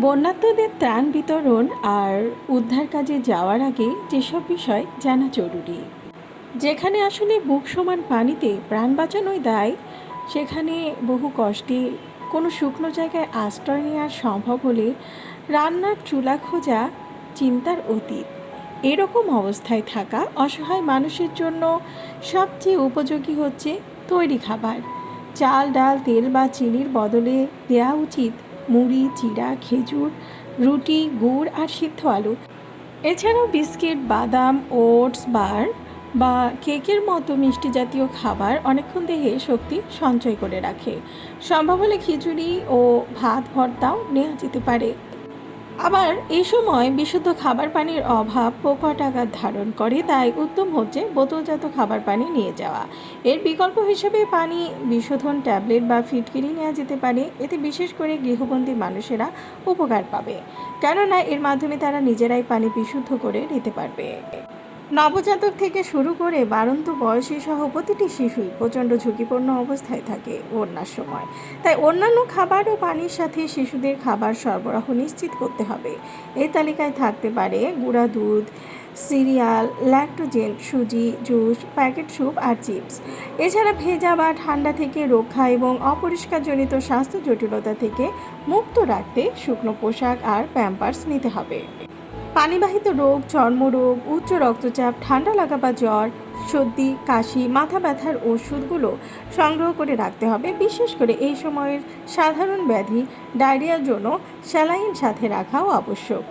বন্যাত্মদের ত্রাণ বিতরণ আর উদ্ধার কাজে যাওয়ার আগে যেসব বিষয় জানা জরুরি। যেখানে আসলে বুক সমান পানিতে প্রাণ বাঁচানোই দায়, সেখানে বহু কষ্টে কোনো শুকনো জায়গায় আশ্রয় নেওয়া সম্ভব হলে রান্নার চুলা খোঁজা চিন্তার অতীত। এরকম অবস্থায় থাকা অসহায় মানুষের জন্য সবচেয়ে উপযোগী হচ্ছে তৈরি খাবার। চাল, ডাল, তেল বা চিনির বদলে দেওয়া উচিত মুড়ি চিরা খেজুর, রুটি, গুড় আর সিদ্ধ আলু। এছাড়াও বিস্কিট, বাদাম, ওটস বার বা কেকের মতো মিষ্টি জাতীয় খাবার অনেকক্ষণ দেহে শক্তি সঞ্চয় করে রাখে। সম্ভব হলে খিচুড়ি ও ভাত, ভর্তাও নেওয়া যেতে পারে। আবার এই সময় বিশুদ্ধ খাবার পানির অভাব পোকা আঘাত ধারণ করে, তাই উত্তম হচ্ছে বোতলজাত খাবার পানি নিয়ে যাওয়া। এর বিকল্প হিসেবে পানি বিশোধন ট্যাবলেট বা ফিটকিরি নেওয়া যেতে পারে। এতে বিশেষ করে গৃহবন্দী মানুষেরা উপকার পাবে। কেননা, এর মাধ্যমে তারা নিজেরাই পানি বিশুদ্ধ করে নিতে পারবে। নবজাতক থেকে শুরু করে বারন্ত বয়সী সহ প্রতিটি শিশুই প্রচণ্ড ঝুঁকিপূর্ণ অবস্থায় থাকে বন্যার সময়। তাই অন্যান্য খাবার ও পানির সাথে শিশুদের খাবার সরবরাহ নিশ্চিত করতে হবে। এই তালিকায় থাকতে পারে গুঁড়া দুধ, সিরিয়াল, ল্যাক্টোজেন, সুজি, জুস, প্যাকেট স্যুপ আর চিপস। এছাড়া ভেজা বা ঠান্ডা থেকে রক্ষা এবং অপরিষ্কারজনিত স্বাস্থ্য জটিলতা থেকে মুক্ত রাখতে শুকনো পোশাক আর প্যাম্পার্স নিতে হবে। পানিবাহিত রোগ, চর্মরোগ, উচ্চ রক্তচাপ, ঠান্ডা লাগা বা জ্বর, সর্দি, কাশি, মাথা ব্যথার ওষুধগুলো সংগ্রহ করে রাখতে হবে। বিশেষ করে এই সময়ের সাধারণ ব্যাধি ডায়রিয়ার জন্য স্যালাইন সাথে রাখাও আবশ্যক।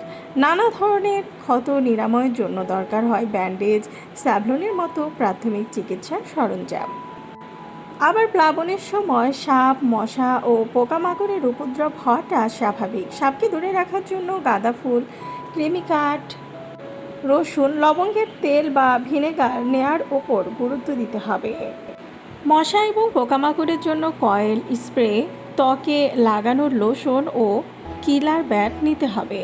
নানা ধরনের ক্ষত নিরাময়ের জন্য দরকার হয় ব্যান্ডেজ, স্যাভলনের মতো প্রাথমিক চিকিৎসার সরঞ্জাম। আবার প্লাবনের সময় সাপ, মশা ও পোকামাকড়ের উপদ্রব হওয়াটা স্বাভাবিক। সাপকে দূরে রাখার জন্য গাঁদা ফুল কৃমিকাঠ রসুন, লবঙ্গের তেল বা ভিনেগার নেয়ার ওপর গুরুত্ব দিতে হবে। মশা এবং পোকামাকড়ের জন্য কয়েল, স্প্রে, ত্বকে লাগানোর লোশন ও কিলার ব্যাট নিতে হবে।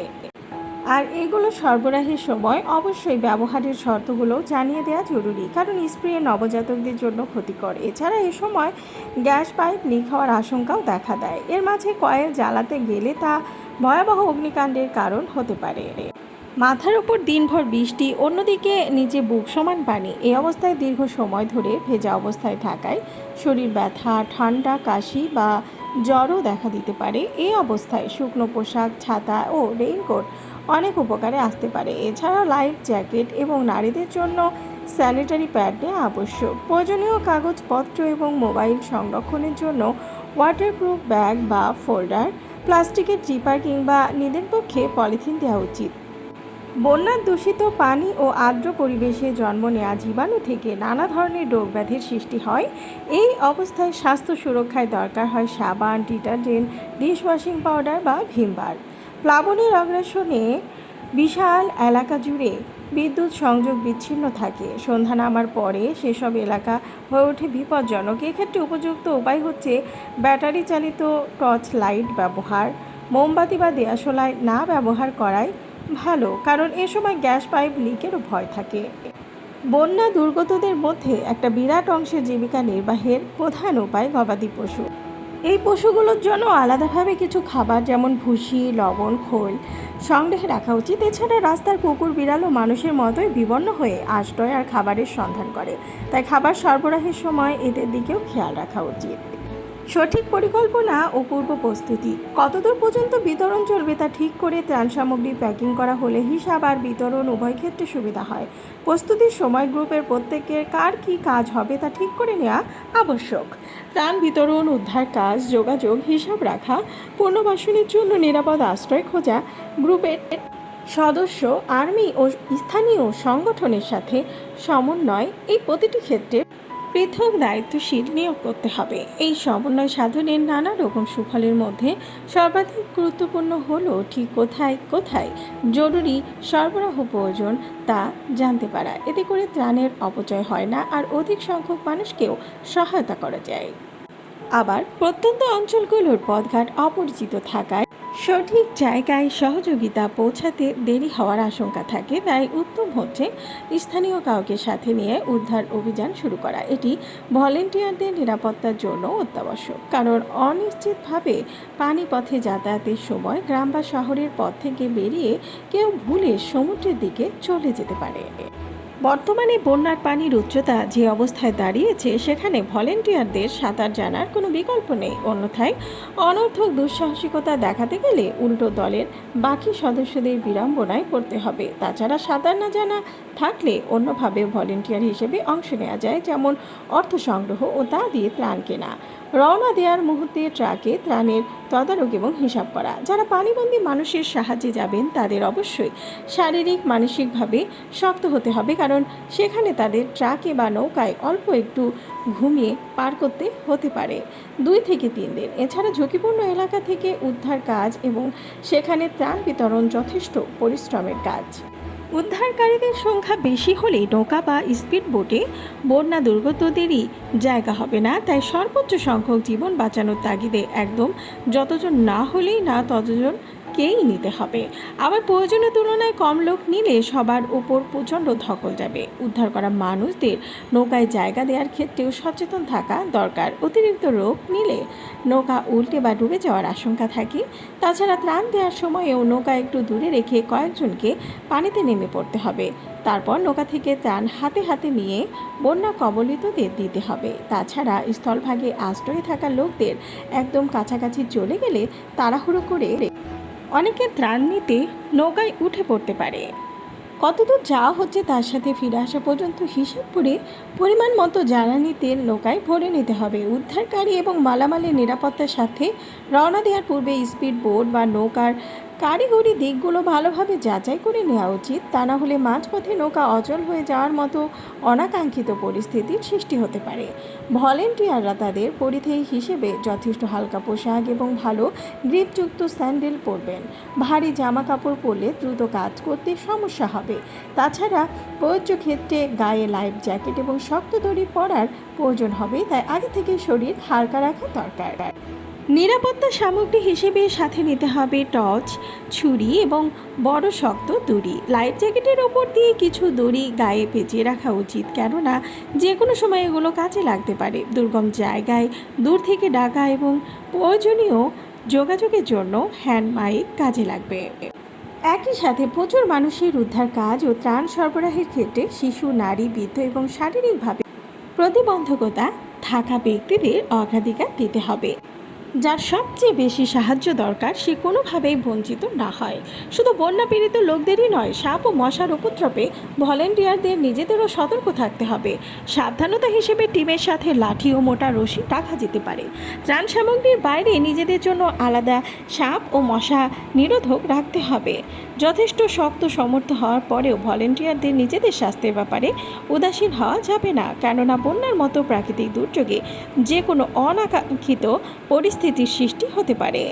আর এগুলো সরবরাহের সময় অবশ্যই ব্যবহারের শর্তগুলো জানিয়ে দেওয়া জরুরি, কারণ স্প্রে নবজাতকদের জন্য ক্ষতিকর। এছাড়া এ সময় গ্যাস পাইপ লিক হওয়ার আশঙ্কাও দেখা দেয়। এর মাঝে কয়েল জ্বালাতে গেলে তা ভয়াবহ অগ্নিকাণ্ডের কারণ হতে পারে। মাথার উপর দিনভর বৃষ্টি, অন্যদিকে নিচে বুক সমান পানি এই অবস্থায় দীর্ঘ সময় ধরে ভেজা অবস্থায় থাকায় শরীর ব্যথা, ঠান্ডা, কাশি বা জ্বরও দেখা দিতে পারে। এই অবস্থায় শুকনো পোশাক, ছাতা ও রেইনকোট অনেক উপকারে আসতে পারে। এছাড়াও লাইফ জ্যাকেট এবং নারীদের জন্য স্যানিটারি প্যাড নেওয়া আবশ্যক। প্রয়োজনীয় কাগজপত্র এবং মোবাইল সংরক্ষণের জন্য ওয়াটারপ্রুফ ব্যাগ বা ফোল্ডার প্লাস্টিকের জিপার কিংবা নিদের পক্ষে পলিথিন দেওয়া উচিত। বন্যার দূষিত পানি ও আর্দ্র পরিবেশে জন্ম নেওয়া জীবাণু থেকে নানা ধরনের রোগ ব্যাধির সৃষ্টি হয়। এই অবস্থায় স্বাস্থ্য সুরক্ষায় দরকার হয় সাবান, ডিটারজেন্ট, ডিশওয়াশিং পাউডার বা ভিমবার। প্লাবনের অগ্রাসনে বিশাল এলাকা জুড়ে বিদ্যুৎ সংযোগ বিচ্ছিন্ন থাকে। সন্ধ্যা নামার পরে সেসব এলাকা হয়ে ওঠে বিপজ্জনক। এক্ষেত্রে উপযুক্ত উপায় হচ্ছে ব্যাটারি চালিত টর্চ লাইট ব্যবহার। মোমবাতি বা দেয়াশোলায় না ব্যবহার করাই ভালো, কারণ এ সময় গ্যাস পাইপ লিকেরও ভয় থাকে। বন্যা দুর্গতদের মধ্যে একটা বিরাট অংশের জীবিকা নির্বাহের প্রধান উপায় গবাদি পশু। এই পশুগুলোর জন্য আলাদাভাবে কিছু খাবার যেমন ভুসি, লবণ, খোল সংগ্রহে রাখা উচিত। এছাড়া রাস্তার কুকুর, বিড়াল ও মানুষের মতোই বিবর্ণ হয়ে আশ্রয় আর খাবারের সন্ধান করে। তাই খাবার সরবরাহের সময় এদের দিকেও খেয়াল রাখা উচিত। সঠিক পরিকল্পনা ও পূর্ব প্রস্তুতি। কতদূর পর্যন্ত বিতরণ চলবে তা ঠিক করে ত্রাণ সামগ্রী প্যাকিং করা হলে হিসাব আর বিতরণ উভয় ক্ষেত্রে সুবিধা হয়। প্রস্তুতির সময় গ্রুপের প্রত্যেকের কার কী কাজ হবে তা ঠিক করে নেওয়া আবশ্যক। ত্রাণ বিতরণ, উদ্ধার কাজ, যোগাযোগ, হিসাব রাখা, পুনর্বাসনের জন্য নিরাপদ আশ্রয় খোঁজা, গ্রুপের সদস্য, আর্মি ও স্থানীয় সংগঠনের সাথে সমন্বয় এই প্রতিটি ক্ষেত্রে পৃথক দায়িত্বশীল নিয়োগ করতে হবে। এই সমন্বয় সাধনের নানা রকম সুফলের মধ্যে সর্বাধিক গুরুত্বপূর্ণ হলো ঠিক কোথায় কোথায় জরুরি সরবরাহ প্রয়োজন তা জানতে পারা। এতে করে ত্রাণের অপচয় হয় না আর অধিক সংখ্যক মানুষকেও সহায়তা করা যায়। আবার প্রত্যন্ত অঞ্চলগুলোর পথঘাট অপরিচিত থাকায় সঠিক জায়গায় সহযোগিতা পৌঁছাতে দেরি হওয়ার আশঙ্কা থাকে, তাই উত্তম হচ্ছে স্থানীয় কাউকে সাথে নিয়ে উদ্ধার অভিযান শুরু করা। এটি ভলেন্টিয়ারদের নিরাপত্তার জন্য অত্যাবশ্যক, কারণ অনিশ্চিতভাবে পানিপথে যাতায়াতের সময় গ্রাম বা শহরের পথ থেকে বেরিয়ে কেউ ভুলে সমুদ্রের দিকে চলে যেতে পারে। বর্তমানে বন্যার পানির উচ্চতা যে অবস্থায় দাঁড়িয়েছে, সেখানে ভলেন্টিয়ারদের সাঁতার জানার কোনো বিকল্প নেই। অন্যথায়, অনর্থক দুঃসাহসিকতা দেখাতে গেলে উল্টো দলের বাকি সদস্যদের বিড়ম্বনায় পড়তে হবে। তাছাড়া সাঁতার না জানা থাকলে অন্যভাবে ভলেন্টিয়ার হিসেবে অংশ নেওয়া যায়, যেমন অর্থ সংগ্রহ ও তা দিয়ে ত্রাণ কেনা। রওনা দেওয়ার মুহূর্তে ট্রাকে ত্রাণের তদারক এবং হিসাব করা। যারা পানিবন্দী মানুষের সাহায্যে যাবেন, তাদের অবশ্যই শারীরিক, মানসিকভাবে শক্ত হতে হবে, কারণ সেখানে তাদের ট্রাকে বা নৌকায় অল্প একটু ঘুমিয়ে পার করতে হতে পারে। দুই থেকে তিন দিন। এছাড়া ঝুঁকিপূর্ণ এলাকা থেকে উদ্ধার কাজ এবং সেখানে ত্রাণ বিতরণ যথেষ্ট পরিশ্রমের কাজ। উদ্ধারকারীদের সংখ্যা বেশি হলে নৌকা বা স্পিড বোটে বন্যা দুর্গতদেরই জায়গা হবে না। তাই সর্বোচ্চ সংখ্যক জীবন বাঁচানোর তাগিদে একদম যতজন না হলেই না ততজন কেই নিতে হবে। আবার প্রয়োজনের তুলনায় কম লোক নিলে সবার উপর প্রচণ্ড ধকল যাবে। উদ্ধার করা মানুষদের নৌকায় জায়গা দেওয়ার ক্ষেত্রেও সচেতন থাকা দরকার। অতিরিক্ত রোগ নিলে নৌকা উল্টে বা ডুবে যাওয়ার আশঙ্কা থাকে। তাছাড়া ত্রাণ দেওয়ার সময়েও নৌকা একটু দূরে রেখে কয়েকজনকে পানিতে নেমে পড়তে হবে। তারপর নৌকা থেকে ত্রাণ হাতে হাতে নিয়ে বন্যা কবলিতদের দিতে হবে। তাছাড়া স্থলভাগে আশ্রয়ে থাকা লোকদের একদম কাছাকাছি চলে গেলে তাড়াহুড়ো করে অনেকে ত্রাণ নিতে নৌকায় উঠে পড়তে পারে। কতদূর যাওয়া হচ্ছে তার সাথে ফিরে আসা পর্যন্ত হিসাব করে পরিমাণ মতো জ্বালানি তেল নৌকায় ভরে নিতে হবে। উদ্ধারকারী এবং মালামালের নিরাপত্তার সাথে রওনা দেওয়ার পূর্বে স্পিড বোট বা নৌকার কারিগরি দিকগুলো ভালোভাবে যাচাই করে নেওয়া উচিত। তা না হলে মাঝপথে নৌকা অচল হয়ে যাওয়ার মতো অনাকাঙ্ক্ষিত পরিস্থিতির সৃষ্টি হতে পারে। ভলেন্টিয়াররা তাদের পরিধেয় হিসেবে যথেষ্ট হালকা পোশাক এবং ভালো গ্রিপযুক্ত স্যান্ডেল পরবেন। ভারী জামা কাপড় পরলে দ্রুত কাজ করতে সমস্যা হবে। তাছাড়া প্রয়োজ্য ক্ষেত্রে গায়ে লাইফ জ্যাকেট এবং শক্ত দড়ি পরার প্রয়োজন হবে, তাই আগে থেকে শরীর হালকা রাখা দরকার। নিরাপত্তা সামগ্রী হিসেবে সাথে নিতে হবে টর্চ, ছুরি এবং বড় শক্ত দড়ি। লাইট জ্যাকেটের ওপর দিয়ে কিছু দড়ি গায়ে পেঁচিয়ে রাখা উচিত, কেননা যে কোনো সময় এগুলো কাজে লাগতে পারে। দুর্গম জায়গায়, দূর থেকে ডাকা এবং প্রয়োজনীয় যোগাযোগের জন্য হ্যান্ড মাইক কাজে লাগবে। একই সাথে প্রচুর মানুষের উদ্ধার কাজ ও ত্রাণ সরবরাহের ক্ষেত্রে শিশু, নারী, বৃদ্ধ এবং শারীরিকভাবে প্রতিবন্ধকতা থাকা ব্যক্তিদের অগ্রাধিকার দিতে হবে। যার সবচেয়ে বেশি সাহায্য দরকার সে কোনোভাবেই বঞ্চিত না হয়। শুধু বন্যা পীড়িত লোকদেরই নয়, সাপ ও মশার উপদ্রবে ভলেন্টিয়ারদের নিজেদেরও সতর্ক থাকতে হবে। সাবধানতা হিসেবে টিমের সাথে লাঠি ও মোটা রশি রাখা যেতে পারে। ত্রাণ সামগ্রীর বাইরে নিজেদের জন্য আলাদা সাপ ও মশা নিরোধক রাখতে হবে। যথেষ্ট শক্ত সমর্থ হওয়ার পরেও ভলেন্টিয়ারদের নিজেদের স্বাস্থ্যের ব্যাপারে উদাসীন হওয়া যাবে না। কেননা বন্যার মতো প্রাকৃতিক দুর্যোগে যে কোনো অনাকাঙ্ক্ষিত পরিস্থিতির সৃষ্টি হতে পারে।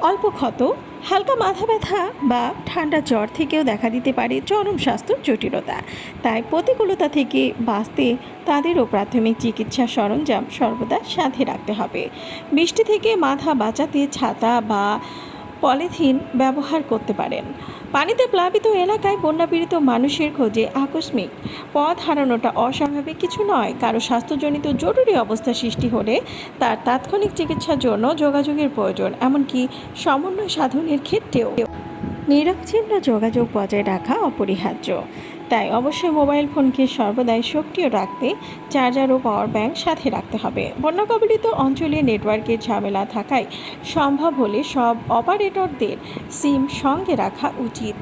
অল্প ক্ষত, হালকা মাথা ব্যথা বা ঠান্ডা জ্বর থেকেও দেখা দিতে পারে চরম স্বাস্থ্য জটিলতা। তাই প্রতিকূলতা থেকে বাঁচতে তাদেরও প্রাথমিক চিকিৎসা সরঞ্জাম সর্বদা সাথে রাখতে হবে। বৃষ্টি থেকে মাথা বাঁচাতে ছাতা বা পলিথিন ব্যবহার করতে পারেন। পানিতে প্লাবিত এলাকায় বন্যাপীড়িত মানুষের খোঁজে আকস্মিক পথ হারানোটা অস্বাভাবিক কিছু নয়। কারও স্বাস্থ্যজনিত জরুরি অবস্থা সৃষ্টি হলে তার তাৎক্ষণিক চিকিৎসার জন্য যোগাযোগের প্রয়োজন, এমনকি সমন্বয় সাধনের ক্ষেত্রেও। নিরবচ্ছিন্ন যোগাযোগ বজায় রাখা অপরিহার্য। তাই অবশ্যই মোবাইল ফোনকে সর্বদাই সক্রিয় রাখতে চার্জার ও পাওয়ার ব্যাংক সাথে রাখতে হবে। বন্যা কবলিত অঞ্চলে নেটওয়ার্কের ঝামেলা থাকায় সম্ভব হলে সব অপারেটরদের সিম সঙ্গে রাখা উচিত।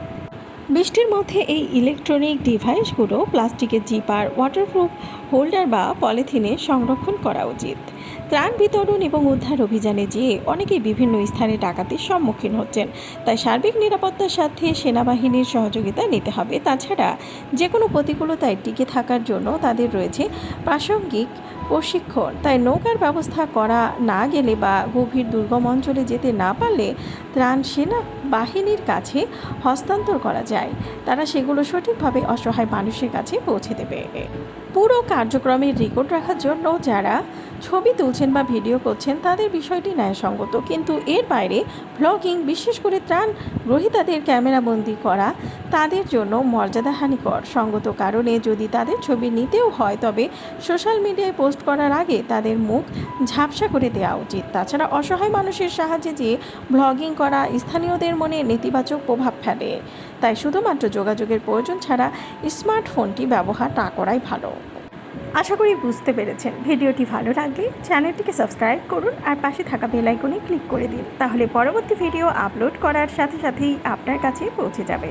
বৃষ্টির মধ্যে এই ইলেকট্রনিক ডিভাইসগুলো প্লাস্টিকের জিপার ওয়াটারপ্রুফ হোল্ডার বা পলিথিনে সংরক্ষণ করা উচিত। ত্রাণ বিতরণ এবং উদ্ধার অভিযানে যেয়ে অনেকেই বিভিন্ন স্থানে ডাকাতির সম্মুখীন হচ্ছেন। তাই সার্বিক নিরাপত্তার সাথে সেনাবাহিনীর সহযোগিতা নিতে হবে। তাছাড়া যে কোনো প্রতিকূলতায় টিকে থাকার জন্য তাদের রয়েছে প্রাসঙ্গিক প্রশিক্ষণ। তাই নৌকার ব্যবস্থা করা না গেলে বা গভীর দুর্গম অঞ্চলে যেতে না পারলে ত্রাণ সেনা বাহিনীর কাছে হস্তান্তর করা যায়। তারা সেগুলো সঠিকভাবে অসহায় মানুষের কাছে পৌঁছে দেবে। পুরো কার্যক্রমের রেকর্ড রাখার জন্য যারা ছবি তুলছেন বা ভিডিও করছেন, তাদের বিষয়টি ন্যায়সঙ্গত। কিন্তু এর বাইরে ব্লগিং বিশেষ করে ত্রাণ গ্রহীতাদের ক্যামেরাবন্দি করা, তাদের জন্য মর্যাদাহানিকর সঙ্গত কারণে যদি তাদের ছবি নিতেও হয়, তবে সোশ্যাল মিডিয়ায় পোস্ট করার আগে তাদের মুখ ঝাপসা করে দেওয়া উচিত। তাছাড়া অসহায় মানুষের সাহায্যে যে ব্লগিং করা, স্থানীয়দের মনে নেতিবাচক প্রভাব ফেলে। তাই শুধুমাত্র যোগাযোগের প্রয়োজন ছাড়া স্মার্টফোনটি ব্যবহার না করাই ভালো। আশা করি বুঝতে পেরেছেন। ভিডিওটি ভালো লাগলে চ্যানেলটিকে সাবস্ক্রাইব করুন আর পাশে থাকা বেল আইকনে ক্লিক করে দিন। তাহলে পরবর্তী ভিডিও আপলোড করার সাথে সাথেই আপনার কাছে পৌঁছে যাবে।